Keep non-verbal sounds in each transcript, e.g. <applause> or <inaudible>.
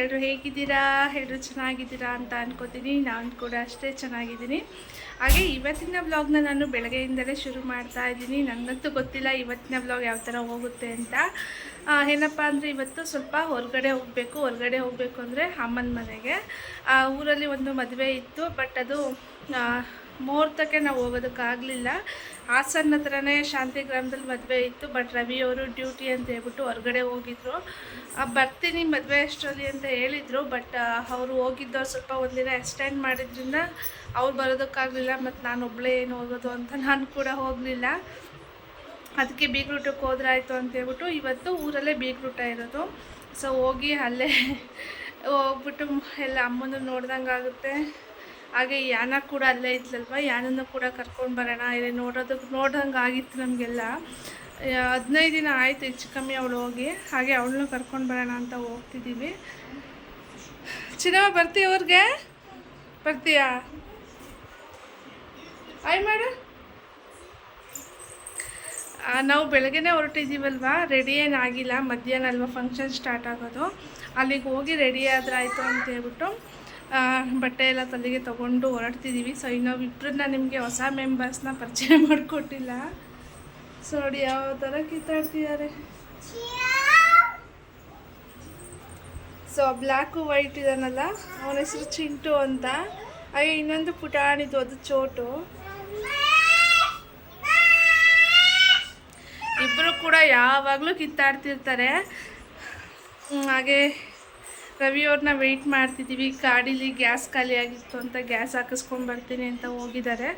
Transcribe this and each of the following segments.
ಎಲ್ಲರೂ ಹೇಗಿದ್ದೀರಾ? ಎಲ್ಲರೂ ಚೆನ್ನಾಗಿದ್ದೀರಾ ಅಂತ ಅಂದ್ಕೋತೀನಿ ನಾನು ಕೂಡ ಅಷ್ಟೇ ಚೆನ್ನಾಗಿದ್ದೀನಿ. ಹಾಗೆ ಇವತ್ತಿನ ವ್ಲಾಗ್ನ ನಾನು ಬೆಳಗ್ಗೆಯಿಂದಲೇ ಶುರು ಮಾಡ್ತಾ ಇದ್ದೀನಿ. ನನಗಂತೂ ಗೊತ್ತಿಲ್ಲ ಇವತ್ತಿನ ವ್ಲಾಗ್ ಯಾವ ಥರ ಹೋಗುತ್ತೆ ಅಂತ. ಏನಪ್ಪ ಅಂದರೆ ಇವತ್ತು ಸ್ವಲ್ಪ ಹೊರಗಡೆ ಹೋಗಬೇಕು. ಹೊರಗಡೆ ಹೋಗಬೇಕು ಅಂದರೆ ಅಮ್ಮನ ಮನೆಗೆ. ಊರಲ್ಲಿ ಒಂದು ಮದುವೆ ಇತ್ತು ಬಟ್ ಅದು ಮುಹೂರ್ತಕ್ಕೆ ನಾವು ಹೋಗೋದಕ್ಕಾಗಲಿಲ್ಲ. ಹಾಸನ ಹತ್ರನೇ ಶಾಂತಿ ಗ್ರಾಮದಲ್ಲಿ ಮದುವೆ ಇತ್ತು ಬಟ್ ರವಿ ಅವರು ಡ್ಯೂಟಿ ಅಂತ ಹೇಳ್ಬಿಟ್ಟು ಹೊರಗಡೆ ಹೋಗಿದ್ರು. ಬರ್ತೀನಿ ಮದುವೆ ಅಷ್ಟರಲ್ಲಿ ಅಂತ ಹೇಳಿದರು ಬಟ್ ಅವರು ಹೋಗಿದ್ದವ್ರು ಸ್ವಲ್ಪ ಒಂದಿನ ಎಕ್ಸ್ಟೆಂಡ್ ಮಾಡಿದ್ರಿಂದ ಅವ್ರು ಬರೋದಕ್ಕಾಗಲಿಲ್ಲ ಮತ್ತು ನಾನು ಒಬ್ಬಳೇ ಏನು ಹೋಗೋದು ಅಂತ ನಾನು ಕೂಡ ಹೋಗಲಿಲ್ಲ. ಅದಕ್ಕೆ ಬೀಗ್ರೂಟಕ್ಕೆ ಅಂತ ಹೇಳ್ಬಿಟ್ಟು ಇವತ್ತು ಊರಲ್ಲೇ ಬೀಗ್ರೂಟ ಇರೋದು. ಸೊ ಹೋಗಿ ಅಲ್ಲೇ ಹೋಗ್ಬಿಟ್ಟು ಎಲ್ಲ ಅಮ್ಮನ ನೋಡ್ದಂಗೆ ಆಗುತ್ತೆ ಹಾಗೆ ಯಾನ ಕೂಡ ಅಲ್ಲೇ ಇದ್ಲಲ್ವ? ಯಾನನ್ನು ಕೂಡ ಕರ್ಕೊಂಡು ಬರೋಣ. ಇಲ್ಲಿ ನೋಡೋದಕ್ಕೆ ನೋಡೋಂಗೆ ಆಗಿತ್ತು ನಮಗೆಲ್ಲ. ಹದಿನೈದು ದಿನ ಆಯಿತು ಹೆಚ್ಚು ಕಮ್ಮಿ ಅವಳು ಹೋಗಿ. ಹಾಗೆ ಅವಳನ್ನು ಕರ್ಕೊಂಡು ಬರೋಣ ಅಂತ ಹೋಗ್ತಿದ್ದೀವಿ ಚಿನ್ನವ ಬರ್ತೀಯ ಅವ್ರಿಗೆ ಬರ್ತೀಯಾ? ಆಯ್ ಮಾಡು ನಾವು ಬೆಳಗ್ಗೆನೇ ಹೊರಟಿದ್ದೀವಲ್ವಾ ರೆಡಿ ಏನಾಗಿಲ್ಲ ಮಧ್ಯಾಹ್ನ ಅಲ್ವಾ? ಫಂಕ್ಷನ್ ಸ್ಟಾರ್ಟ್ ಆಗೋದು. ಅಲ್ಲಿಗೆ ಹೋಗಿ ರೆಡಿ ಆಯಿತು ಅಂತ ಹೇಳ್ಬಿಟ್ಟು. ಬಟ್ಟೆ ಎಲ್ಲ ತಲೆಗೆ ತೊಗೊಂಡು ಹೊರಡ್ತಿದ್ದೀವಿ. ಸೊ ಇನ್ನೊಬ್ಬಿಬ್ಬರನ್ನ ನಿಮಗೆ ಹೊಸ ಮೆಂಬರ್ಸ್ನ ಪರಿಚಯ ಮಾಡಿಕೊಟ್ಟಿಲ್ಲ. ಸೊ ನೋಡಿ ಯಾವ ಥರ ಕಿತ್ತಾಡ್ತಿದ್ದಾರೆ. ಸೊ ಬ್ಲ್ಯಾಕು ವೈಟ್ ಇದಾನಲ್ಲ ಅವನ ಹೆಸರು ಚಿಂಟು ಅಂತ. ಹಾಗೆ ಇನ್ನೊಂದು ಪುಟಾಣಿದು, ಅದು ಚೋಟು. ಇಬ್ಬರು ಕೂಡ ಯಾವಾಗಲೂ ಕಿತ್ತಾಡ್ತಿರ್ತಾರೆ. ಹಾಗೆ ರವಿ ಅವ್ರನ್ನ ವೆಯ್ಟ್ ಮಾಡ್ತಿದ್ದೀವಿ ಗಾಡೀಲಿ ಗ್ಯಾಸ್ ಖಾಲಿ ಆಗಿತ್ತು ಅಂತ ಗ್ಯಾಸ್ ಹಾಕಿಸ್ಕೊಂಡು ಬರ್ತೀನಿ ಅಂತ ಹೋಗಿದ್ದಾರೆ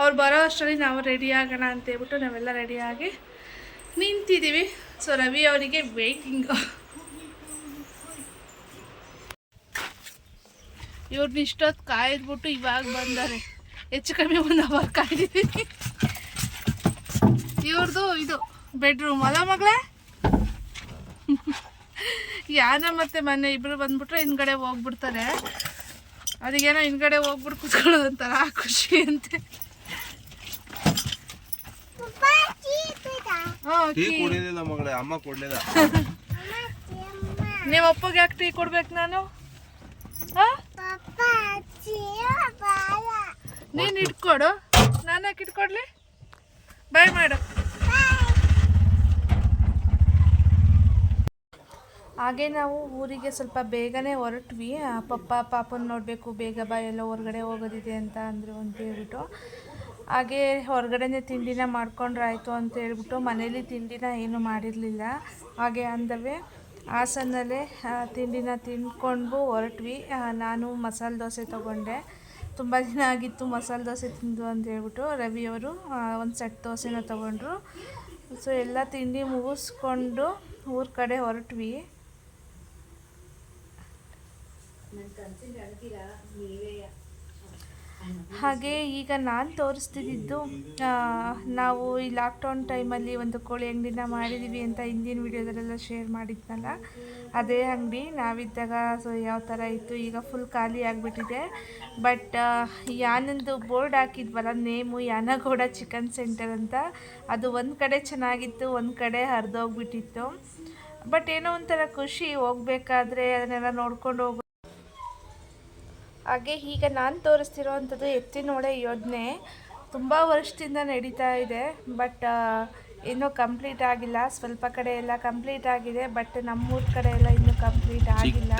ಅವ್ರು ಬರೋ ಅಷ್ಟರಲ್ಲಿ ನಾವು ರೆಡಿ ಆಗೋಣ ಅಂತ ಹೇಳ್ಬಿಟ್ಟು ನಾವೆಲ್ಲ ರೆಡಿಯಾಗಿ ನಿಂತಿದ್ದೀವಿ ಸೊ ರವಿ ಅವರಿಗೆ ವೆಯ್ಟಿಂಗು ಇವ್ರನ್ನ ಇಷ್ಟೊತ್ತು ಕಾಯ್ದ್ಬಿಟ್ಟು ಇವಾಗ ಬಂದಾರೆ. ಹೆಚ್ಚು ಕಮ್ಮಿ ಒಂದು ಅವರ್ ಕಾಯ್ದಿದ್ದೀನಿ ಇವ್ರದ್ದು ಇದು ಬೆಡ್ರೂಮ್ ಅಲ್ಲ ಮಗಳೇ? ಯಾನ ಮತ್ತೆ ಮನೆ ಇಬ್ರು ಬಂದ್ಬಿಟ್ರೆ ಹಿಂದ್ಗಡೆ ಹೋಗ್ಬಿಡ್ತಾರೆ. ಅದಕ್ಕೇನೋ ಹಿಂದ್ಗಡೆ ಹೋಗ್ಬಿಟ್ಟು ಕುತ್ಕೊಳ್ಳೋದು ಒಂಥರ ಖುಷಿ ಅಂತೆ. <laughs> ನೀವು ಅಪ್ಪಗೆ ಯಾಕೆ ಟೀ ಕೊಡ್ಬೇಕು ನಾನು? ನೀನು ಇಟ್ಕೊಡು. ನಾನು ಯಾಕೆ ಇಟ್ಕೊಡ್ಲಿ? ಬಾಯ್ ಮಾಡು. ಹಾಗೆ ನಾವು ಊರಿಗೆ ಸ್ವಲ್ಪ ಬೇಗನೆ ಹೊರಟ್ವಿ. ಪಪ್ಪ, ಪಾಪನ ನೋಡಬೇಕು, ಬೇಗ ಬಾ, ಎಲ್ಲ ಹೊರಗಡೆ ಹೋಗೋದಿದೆ ಅಂತ ಅಂದರು ಅಂತ ಹೇಳ್ಬಿಟ್ಟು. ಹಾಗೆ ಹೊರಗಡೆನೇ ತಿಂಡಿನ ಮಾಡ್ಕೊಂಡ್ರಾಯ್ತು ಅಂತ ಹೇಳ್ಬಿಟ್ಟು ಮನೇಲಿ ತಿಂಡಿನ ಏನು ಮಾಡಿರಲಿಲ್ಲ. ಹಾಗೆ ಅಂದವೆ. ಹಾಸನಲ್ಲೇ ತಿಂಡಿನ ತಿಂದ್ಕೊಂಡು ಹೊರಟ್ವಿ. ನಾನು ಮಸಾಲೆ ದೋಸೆ ತೊಗೊಂಡೆ. ತುಂಬ ದಿನ ಆಗಿತ್ತು ಮಸಾಲೆ ದೋಸೆ ತಿಂದು ಅಂತ ಹೇಳ್ಬಿಟ್ಟು ರವಿಯವರು ಒಂದು ಸೆಟ್ ದೋಸೆನ ತೊಗೊಂಡ್ರು. ಸೊ ಎಲ್ಲ ತಿಂಡಿ ಮುಗಿಸ್ಕೊಂಡು ಊರ ಕಡೆ ಹೊರಟ್ವಿ. ಹಾಗೆ ಈಗ ನಾನು ತೋರಿಸ್ತಿದ್ದು ನಾವು ಈ ಲಾಕ್ಡೌನ್ ಟೈಮಲ್ಲಿ ಒಂದು ಕೋಳಿ ಅಂಗಡಿನ ಮಾಡಿದ್ದೀವಿ ಅಂತ ಹಿಂದಿನ ವೀಡಿಯೋದಲ್ಲೆಲ್ಲ ಶೇರ್ ಮಾಡಿದ್ನಲ್ಲ, ಅದೇ ಅಂಗಡಿ. ನಾವಿದ್ದಾಗ ಸೊ ಯಾವ ಥರ ಇತ್ತು, ಈಗ ಫುಲ್ ಖಾಲಿ ಆಗಿಬಿಟ್ಟಿದೆ. ಬಟ್ ಯಾನಂದು ಬೋರ್ಡ್ ಹಾಕಿದ್ವಲ್ಲ, ನೇಮು ಯಾನಗೌಡ ಚಿಕನ್ ಸೆಂಟರ್ ಅಂತ, ಅದು ಒಂದು ಕಡೆ ಚೆನ್ನಾಗಿತ್ತು, ಒಂದು ಕಡೆ ಹರಿದೋಗ್ಬಿಟ್ಟಿತ್ತು. ಬಟ್ ಏನೋ ಒಂಥರ ಖುಷಿ, ಹೋಗ್ಬೇಕಾದ್ರೆ ಅದನ್ನೆಲ್ಲ ನೋಡ್ಕೊಂಡು ಹೋಗೋ ಹಾಗೆ ಈಗ ನಾನು ತೋರಿಸ್ತಿರೋವಂಥದ್ದು ಎತ್ತಿನೋಳೆ ಯೋಜನೆ. ತುಂಬ ವರ್ಷದಿಂದ ನಡೀತಾ ಇದೆ ಬಟ್ ಇನ್ನೂ ಕಂಪ್ಲೀಟ್ ಆಗಿಲ್ಲ. ಸ್ವಲ್ಪ ಕಡೆ ಎಲ್ಲ ಕಂಪ್ಲೀಟ್ ಆಗಿದೆ ಬಟ್ ನಮ್ಮೂರ ಕಡೆ ಎಲ್ಲ ಇನ್ನೂ ಕಂಪ್ಲೀಟ್ ಆಗಿಲ್ಲ.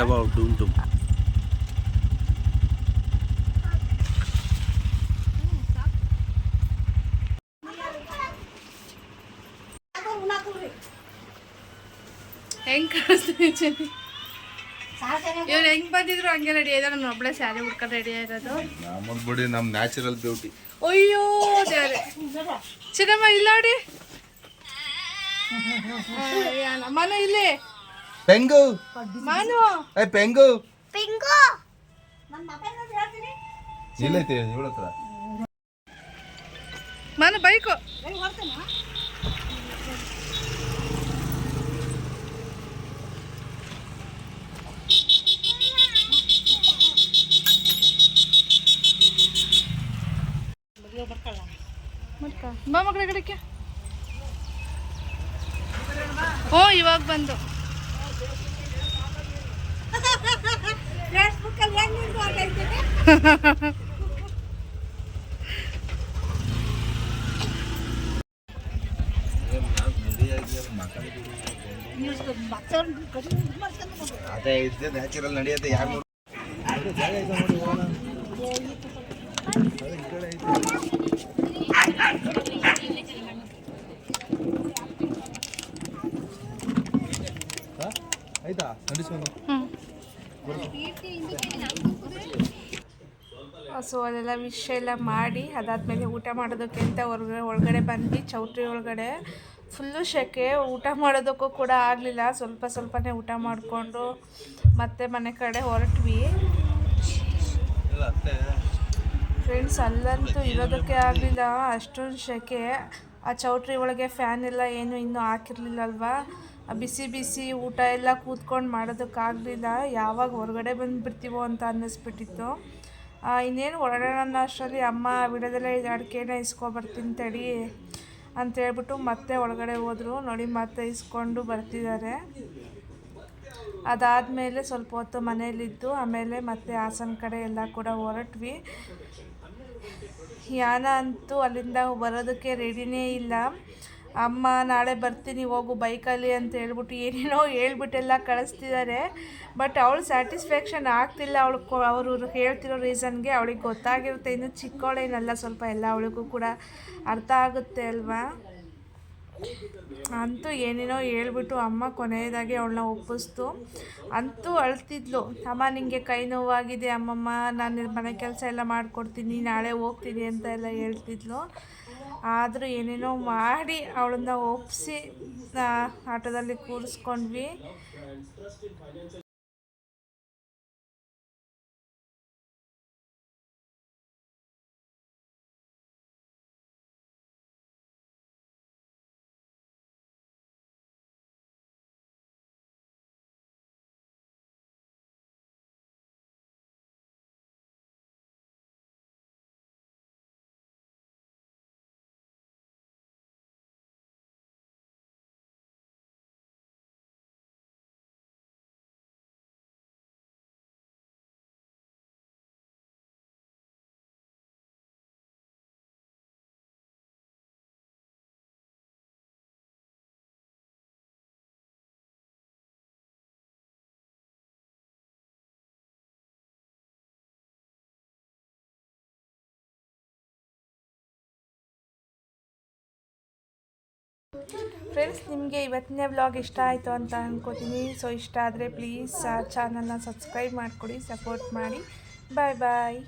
ಹೆಂಗೆ ಕಾಣಿಸ್ತೀನಿ ಇವ್ರು ಹೆಂಗ್ ಬಂದಿದ್ರು ಹಂಗೆ ರೆಡಿ ಆಯ್ತು? ನಾನು ಒಬ್ಳೆ ಸ್ಯಾರಿ ಉಟ್ಕೊಂಡು ರೆಡಿ ಆಗಿರೋದು. ನಮ್ಮ ಬಿಡಿ ನಮ್ಮ ನ್ಯಾಚುರಲ್ ಬ್ಯೂಟಿ ಅಯ್ಯೋ ದೇವ್ರೆ. ಚಿನ್ನಮ್ಮ ಇಲ್ಲ ನೋಡಿ. ಮನು ಇಲ್ಲಿ. ಪೆಂಗು. ಮಾನು. ಏ ಪೆಂಗು. ಇಲ್ಲೈತೆ ಇವಳ ಹತ್ರ ಮಾನು ಬೈಕು. ಬಂದು ಅದೇ ಇದ್ದೆ ನ್ಯಾಚುರಲ್ ನಡೆಯುತ್ತೆ ಯಾರು ಜಾಗ ಐತೆ ನೋಡಿ ಹೋಗೋಣ ಆಯ್ತಾ? ನಡೆಸ್ಕೊಂಡು ಸೊ ಅದೆಲ್ಲ ವಿಷ ಎಲ್ಲ ಮಾಡಿ ಅದಾದಮೇಲೆ ಊಟ ಮಾಡೋದಕ್ಕೆ ಅಂತ ಹೊರಗಡೆ ಒಳಗಡೆ ಬಂದ್ವಿ ಚೌಟ್ರಿ ಒಳಗಡೆ. ಫುಲ್ಲು ಶೆಕೆ ಊಟ ಮಾಡೋದಕ್ಕೂ ಕೂಡ ಆಗಲಿಲ್ಲ. ಸ್ವಲ್ಪ ಸ್ವಲ್ಪನೇ ಊಟ ಮಾಡಿಕೊಂಡು ಮತ್ತೆ ಮನೆ ಕಡೆ ಹೊರಟ್ವಿ. ಫ್ರೆಂಡ್ಸ್ ಅಲ್ಲಂತೂ ಇರೋದಕ್ಕೆ ಆಗಲಿಲ್ಲ. ಅಷ್ಟೊಂದು ಶೆಕೆ. ಆ ಚೌಟ್ರಿ ಒಳಗೆ ಫ್ಯಾನ್ ಎಲ್ಲ ಏನು ಇನ್ನೂ ಹಾಕಿರ್ಲಿಲ್ಲಲ್ವಾ ಬಿಸಿ ಬಿಸಿ ಊಟ ಎಲ್ಲ ಕೂತ್ಕೊಂಡು ಮಾಡೋದಕ್ಕಾಗಲಿಲ್ಲ. ಯಾವಾಗ ಹೊರಗಡೆ ಬಂದುಬಿಡ್ತೀವೋ ಅಂತ ಅನ್ನಿಸ್ಬಿಟ್ಟಿತ್ತು. ಇನ್ನೇನು ಹೊರಡೋಣ ಅಷ್ಟರಲ್ಲಿ ಅಮ್ಮ ಬಿಡೋದೆಲ್ಲ ಇದು ಅಡಿಕೆನ ಇಸ್ಕೊಬರ್ತೀನಿ ತಡಿ ಅಂತ ಹೇಳ್ಬಿಟ್ಟು ಮತ್ತೆ ಒಳಗಡೆ ಹೋದರು. ನೋಡಿ, ಮತ್ತೆ ಇಸ್ಕೊಂಡು ಬರ್ತಿದ್ದಾರೆ. ಅದಾದಮೇಲೆ ಸ್ವಲ್ಪ ಹೊತ್ತು ಮನೆಯಲ್ಲಿದ್ದು, ಆಮೇಲೆ ಮತ್ತೆ ಹಾಸನ ಕಡೆ ಎಲ್ಲ ಕೂಡ ಹೊರಟ್ವಿ. ಯಾನ ಅಂತೂ ಅಲ್ಲಿಂದ ಬರೋದಕ್ಕೆ ರೆಡಿನೇ ಇಲ್ಲ. ಅಮ್ಮ, ನಾಳೆ ಬರ್ತೀನಿ, ಹೋಗು ಬೈಕಲ್ಲಿ ಅಂತ ಹೇಳ್ಬಿಟ್ಟು ಏನೇನೋ ಹೇಳ್ಬಿಟ್ಟೆಲ್ಲ ಕಳಿಸ್ತಿದ್ದಾರೆ. ಬಟ್ ಅವಳು ಸ್ಯಾಟಿಸ್ಫ್ಯಾಕ್ಷನ್ ಆಗ್ತಿಲ್ಲ. ಅವಳು ಅವರು ಹೇಳ್ತಿರೋ ರೀಸನ್ಗೆ ಅವಳಿಗೆ ಗೊತ್ತಾಗಿರುತ್ತೆ. ಇನ್ನು ಚಿಕ್ಕವಳೇನಲ್ಲ ಸ್ವಲ್ಪ ಎಲ್ಲ ಅವಳಿಗೂ ಕೂಡ ಅರ್ಥ ಆಗುತ್ತೆ ಅಲ್ವಾ? ಅಂತೂ ಏನೇನೋ ಹೇಳ್ಬಿಟ್ಟು ಅಮ್ಮ ಕೊನೆಯದಾಗಿ ಅವಳನ್ನ ಒಪ್ಪಿಸ್ತು. ಅಂತೂ ಅಳ್ತಿದ್ಲು. ಅಮ್ಮ, ನಿಂಗೆ ಕೈ ನೋವಾಗಿದೆ ಅಮ್ಮಮ್ಮ. ನಾನು ಮನೆ ಕೆಲಸ ಎಲ್ಲ ಮಾಡಿಕೊಡ್ತೀನಿ, ನಾಳೆ ಹೋಗ್ತೀನಿ ಅಂತ ಎಲ್ಲ ಹೇಳ್ತಿದ್ಲು. ಆದರೂ ಏನೇನೋ ಮಾಡಿ ಅವಳನ್ನ ಒಪ್ಪಿಸಿ ಆಟೋದಲ್ಲಿ ಕೂರಿಸ್ಕೊಂಡ್ವಿ. ಫ್ರೆಂಡ್ಸ್ ನಿಮಗೆ ಇವತ್ತಿನ ವ್ಲಾಗ್ ಇಷ್ಟ ಆಯಿತು ಅಂತ ಅಂದ್ಕೋತೀನಿ ಸೊ ಇಷ್ಟ ಆದರೆ ಪ್ಲೀಸ್ ಚಾನಲ್ನ ಸಬ್ಸ್ಕ್ರೈಬ್ ಮಾಡಿಕೊಡಿ ಸಪೋರ್ಟ್ ಮಾಡಿ. ಬಾಯ್ ಬಾಯ್